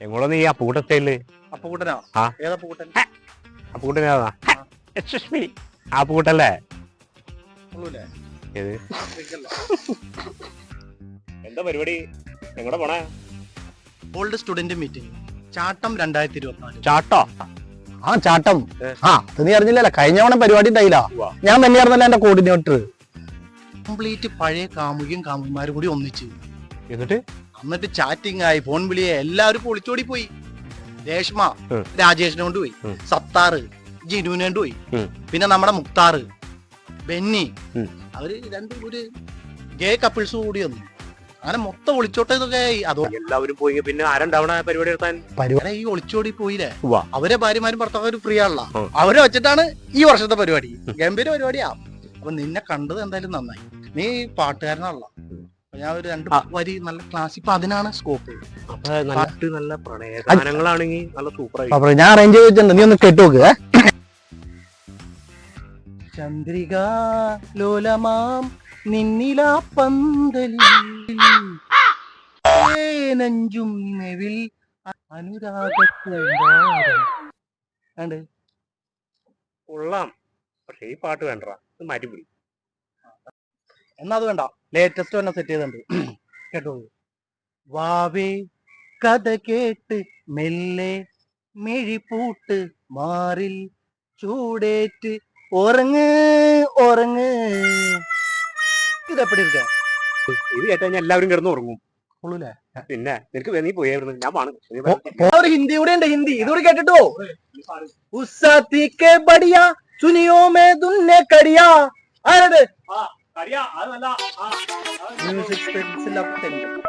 എങ്ങോട്ടൊന്ന് ഈ അപ്പൂട്ട സ്റ്റൈലിൽ അപ്പൂട്ടനാ ആ. ഏതപ്പൂട്ടൻ അപ്പൂട്ടൻ ഏതാ? എക്സ്ക്യൂസ് മീ അപ്പൂട്ടല്ലേ ഏത്? എന്താ പരിപാടി? എങ്ങോട്ടാ പോണേ? Old student meeting. ചാട്ടം രണ്ടായിരത്തി ഇരുപത്തിനാല് ചാട്ടോ? ആ ചാട്ടം. ആ അത് നീ അറിഞ്ഞില്ലല്ലോ. കഴിഞ്ഞ തവണ പരിപാടി ഉണ്ടായില്ല. ഞാൻ തന്നെയായിരുന്നല്ലോ എന്റെ കോർഡിനേറ്റർ. കംപ്ലീറ്റ് പഴയ കാമുകിയും കാമുകിമാരും കൂടി ഒന്നിച്ച്. എന്നിട്ട്? എന്നിട്ട് ചാറ്റിംഗ് ആയി ഫോൺ വിളിയെ എല്ലാവരും പൊളിച്ചോടി പോയി. രേഷ്മ. രാജേഷിനെ കൊണ്ട് പോയി. സത്താറ് ജിനുവിനെ കൊണ്ട് പോയി. പിന്നെ നമ്മുടെ മുക്താറ് ബെന്നി. അവർ രണ്ട് ഒരു ഗേ കപ്പിൾസ് കൂടി വന്നു. അങ്ങനെ മൊത്തം ഒളിച്ചോട്ടെ ഇതൊക്കെ ആയി. അതോ എല്ലാവരും പോയി പിന്നെ ആരുണ്ടാവണ പരിപാടി നടത്താൻ? പരിപാടി ഈ ഒളിച്ചോടി പോയില്ലേ. അവരെ ഭാര്യമാരും ഭർത്താവും ഫ്രീ ആണല്ലോ. അവരെ വെച്ചിട്ടാണ് ഈ വർഷത്തെ പരിപാടി. ഗംഭീര പരിപാടിയാ. അപ്പൊ നിന്നെ കണ്ടത് എന്തായാലും നന്നായി. നീ പാട്ടുകാരനാണല്ലോ. ഞാൻ ഒരു രണ്ട് വരി നല്ല ക്ലാസ് ഇപ്പൊ അതിനാണ് സ്കോപ്പ് അപ്പൊ നല്ല നല്ല പ്രണയഗാനങ്ങളാണെങ്കിൽ നല്ല സൂപ്പർ ആയി ഞാൻ അറേഞ്ച് ചെയ്തിട്ടുണ്ട് നീ ഒന്ന് കേട്ട് നോക്ക് ചന്ദ്രിക ലോലമാം നിന്നിലാ പന്തലിൽ. നെഞ്ചും നെവിൽ കണ്ട്? കൊള്ളാം. പക്ഷെ ഈ പാട്ട് വേണ്ട ഇത് മാറ്റിപ്പിടി എന്നാ അത് വേണ്ട ലേറ്റസ്റ്റ് തന്നെ സെറ്റ് ചെയ്തിട്ടുണ്ട്. കേട്ടോ? വാവേ കഥ കേട്ട് മെല്ലെ മിഴിപ്പൂട്ട് മാറിൽ ചൂടേറ്റ് ഉറങ്ങ് ഉറങ്ങ്. ഇതെപ്പടി ഇരിക്ക? ഇത് കേട്ടാ ഞാൻ എല്ലാവരും കിടന്ന് ഉറങ്ങും. പിന്നെ നിനക്ക് നീ പോയായിരുന്നു ഞാൻ പാണ് ഹിന്ദി കൂടെ ഉണ്ട് ഹിന്ദി. ഇതുകൂടി കേട്ടിട്ടോ? ഉസ്സാത്തി കെ ബടിയ സുനിയോ മേ ദുന്നെ കടിയ. ആരത്? അറിയാ, അതല്ല നല്ല ആ, മ്യൂസിക്